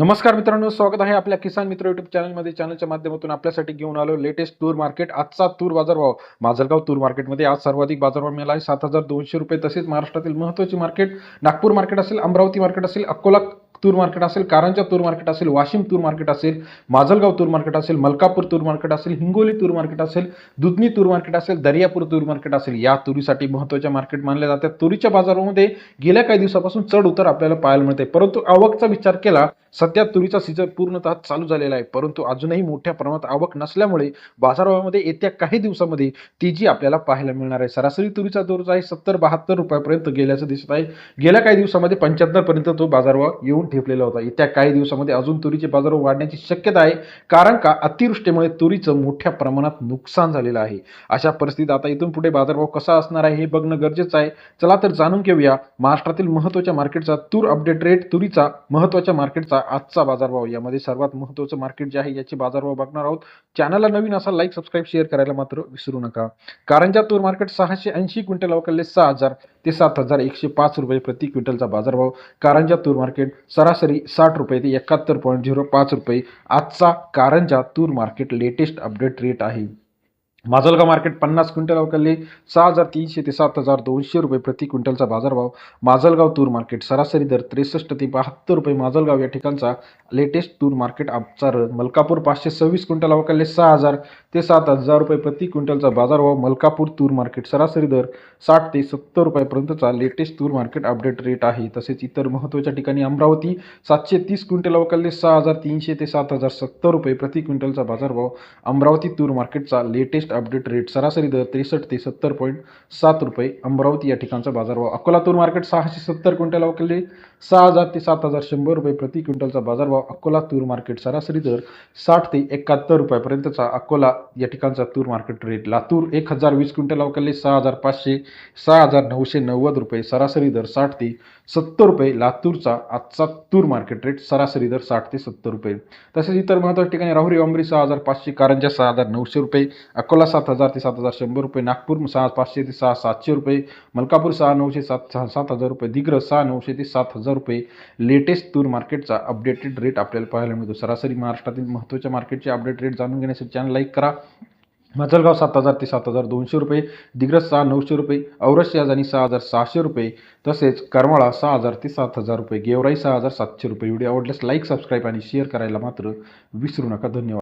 नमस्कार मित्रांनो स्वागत आहे आपल्या किसान मित्र युट्यूब चॅनलमध्ये चॅनलच्या माध्यमातून आपल्यासाठी घेऊन आलो लेटेस्ट तूर मार्केट आजचा तूर बाजारभाव. माझलगाव तूर मार्केटमध्ये आज सर्वाधिक बाजारभाव मिळाला आहे. सात हजार दोनशे रुपये तसेच महाराष्ट्रातील महत्त्वाची मार्केट नागपूर मार्केट असेल अमरावती मार्केट असेल अकोला तूर मार्केट असेल कारंजा तूर मार्केट असेल वाशिम तूर मार्केट असेल माजलगाव तूर मार्केट असेल मलकापूर तूर मार्केट असेल हिंगोली तूर मार्केट असेल दुधनी तूर मार्केट असेल दर्यापूर तूर मार्केट असेल या तुरीसाठी महत्त्वाच्या मार्केट मानल्या जातात. तुरीच्या बाजारामध्ये गेल्या काही दिवसापासून चढ उतर आपल्याला पाहायला मिळते परंतु आवकचा विचार केला सध्या तुरीचा सीझन पूर्णतः चालू झालेला आहे. परंतु अजूनही मोठ्या प्रमाणात आवक नसल्यामुळे बाजारामध्ये येत्या काही दिवसामध्ये तेजी आपल्याला पाहायला मिळणार आहे. सरासरी तुरीचा दर जो आहे सत्तर बहात्तर रुपयापर्यंत गेल्याचं दिसत आहे. गेल्या काही दिवसामध्ये पंच्याहत्तरपर्यंत तो बाजारभाव येऊन ठेपलेला होता. येत्या काही दिवसामध्ये अजून तुरीचे बाजार वाढण्याची शक्यता आहे कारण का? अतिवृष्टीमुळे तुरीचं मोठ्या प्रमाणात नुकसान झालेलं आहे. अशा परिस्थितीत आता इथून पुढे बाजारभाव कसा असणार आहे हे बघणं गरजेचं आहे. चला तर जाणून घेऊया महाराष्ट्रातील महत्त्वाच्या मार्केटचा तूर अपडेट रेट तुरीचा महत्त्वाच्या मार्केटचा आजचा बाजारभाव. यामध्ये सर्वात महत्त्वाचं मार्केट जे आहे याचे बाजारभाव बघणार आहोत. चॅनलला नवीन असा लाईक सबस्क्राईब शेअर करायला मात्र विसरू नका. कारंजा तूर मार्केट सहाशे ऐंशी क्विंटल अवकाळले सहा हजार ते सात हजार एकशे पाच रुपये प्रति क्विंटलचा बाजारभाव. कारंजा तूर मार्केट सरासरी साठ रुपये ते एकाहत्तर पॉईंट झिरो पाच रुपये आजचा कारंजा तूर मार्केट लेटेस्ट अपडेट रेट आहे. माजलगाव मार्केट पन्नास क्विंटल अवकाळले सहा हजार तीनशे ते सात हजार दोनशे रुपये प्रति क्विंटलचा बाजारभाव. माजलगाव तूर मार्केट सरासरी दर त्रेसष्ट ते बहात्तर रुपये माजलगाव या ठिकाणचा लेटेस्ट तूर मार्केट आजचा रन. मलकापूर पाचशे सव्वीस क्विंटल अवकाळले सहा हजार ते सात हजार रुपये प्रति क्विंटलचा बाजारभाव मलकापूर तूर मार्केट. सरासरी दर साठ ते सत्तर रुपयापर्यंतचा लेटेस्ट तूर मार्केट अपडेट रेट आहे. तसेच इतर महत्त्वाच्या ठिकाणी अमरावती सातशे तीस क्विंटल अवकाळले सहा हजार तीनशे ते सात हजार सत्तर रुपये प्रति क्विंटलचा बाजारभाव अमरावती तूर मार्केटचा लेटेस्ट अपडेट रेट सरासरी दर त्रेसष्ट ते सत्तर पॉईंट सात रुपये अमरावती या ठिकाणचा बाजारभाव. अकोला तूर मार्केट सहाशे सत्तर क्विंटल अवकाळले सहा हजार ते सात हजार शंभर रुपये प्रति क्विंटलचा बाजारभाव. अकोला तूर मार्केट सरासरी दर साठ ते एकाहत्तर रुपयापर्यंतचा. अकोला या ठिकाणचा तूर मार्केट रेट लातूर एक हजार वीस क्विंटल अवकाळले सहा हजार पाचशे सहा हजार नऊशे नव्वद रुपये सरासरी दर साठ ते सत्तर रुपये. लातूरचा आजचा तूर मार्केट रेट सरासरी दर साठ ते सत्तर रुपये. तसेच इतर महत्त्वाच्या ठिकाणी राहुरी अमरी सहा हजार पाचशे कारंजा सहा हजार नऊशे रुपये अकोला सात हजार ते सात हजार शंभर रुपये नागपूर सहा पाचशे ते सहा सातशे रुपये मलकापूर सहा नऊशे सात सहा सात हजार रुपये दिग्रस सहा नऊशे ते सात हजार रुपये. लेटेस्ट तूर मार्केटचा अपडेटेड रेट आपल्याला पाहायला मिळतो. सरासरी महाराष्ट्रातील महत्त्वाच्या मार्केटचे अपडेट रेट जाणून घेण्यासाठी चॅनल लाईक करा. माजलगाव सात हजार ते सात हजार दोनशे रुपये दिग्रस सहा नऊशे रुपये औरस आणि सहा हजार सहाशे रुपये तसेच करमाळा सहा हजार ते सात हजार रुपये गेवराई सहा हजार सातशे रुपये. व्हिडिओ आवडल्यास लाईक सबस्क्राईब आणि शेअर करायला मात्र विसरू नका. धन्यवाद.